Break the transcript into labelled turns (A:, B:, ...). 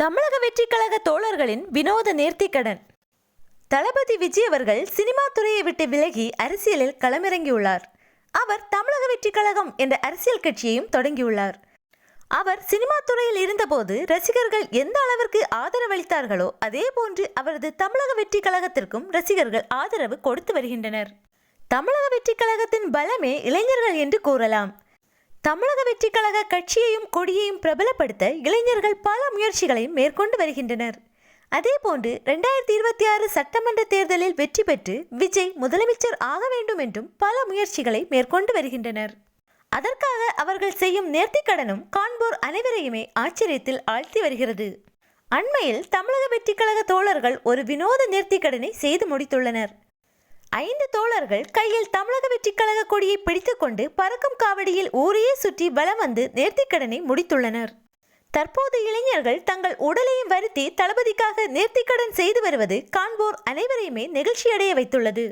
A: தமிழக வெற்றிக்கழக தோழர்களின் வினோத நேர்த்திக்கடன். தளபதி விஜய் அவர்கள் சினிமா துறையை விட்டு விலகி அரசியலில் களமிறங்கியுள்ளார். அவர் தமிழக வெற்றிக்கழகம் என்ற அரசியல் கட்சியையும் தொடங்கியுள்ளார். அவர் சினிமா துறையில் இருந்தபோது ரசிகர்கள் எந்த அளவிற்கு ஆதரவளித்தார்களோ அதே போன்று அவரது தமிழக வெற்றிக்கழகத்திற்கும் ரசிகர்கள் ஆதரவு கொடுத்து வருகின்றனர். தமிழக வெற்றிக்கழகத்தின் பலமே இளைஞர்கள் என்று கூறலாம். தமிழக வெற்றிக் கழக கட்சியையும் கொடியையும் பிரபலப்படுத்த இளைஞர்கள் பல முயற்சிகளையும் மேற்கொண்டு வருகின்றனர். அதேபோன்று ரெண்டாயிரத்தி இருபத்தி ஆறு சட்டமன்ற தேர்தலில் வெற்றி பெற்று விஜய் முதலமைச்சர் ஆக வேண்டும் என்றும் பல முயற்சிகளை மேற்கொண்டு வருகின்றனர். அதற்காக அவர்கள் செய்யும் நேர்த்திக்கடனும் காண்போர் அனைவரையுமே ஆச்சரியத்தில் ஆழ்த்தி வருகிறது. அண்மையில் தமிழக வெற்றிக் கழக தோழர்கள் ஒரு வினோத நேர்த்திக்கடனை செய்து முடித்துள்ளனர். ஐந்து தோழர்கள் கையில் தமிழக வெற்றி கழக கொடியை பிடித்துக்கொண்டு பறக்கும் காவடியில் ஊரையே சுற்றி வலம் வந்து நேர்த்திக்கடனை முடித்துள்ளனர். தற்போது இளைஞர்கள் தங்கள் உடலையும் வருத்தி தளபதிக்காக நேர்த்திக்கடன் செய்து வருவது காண்போர் அனைவரையுமே நெகிழ்ச்சியடைய வைத்துள்ளது.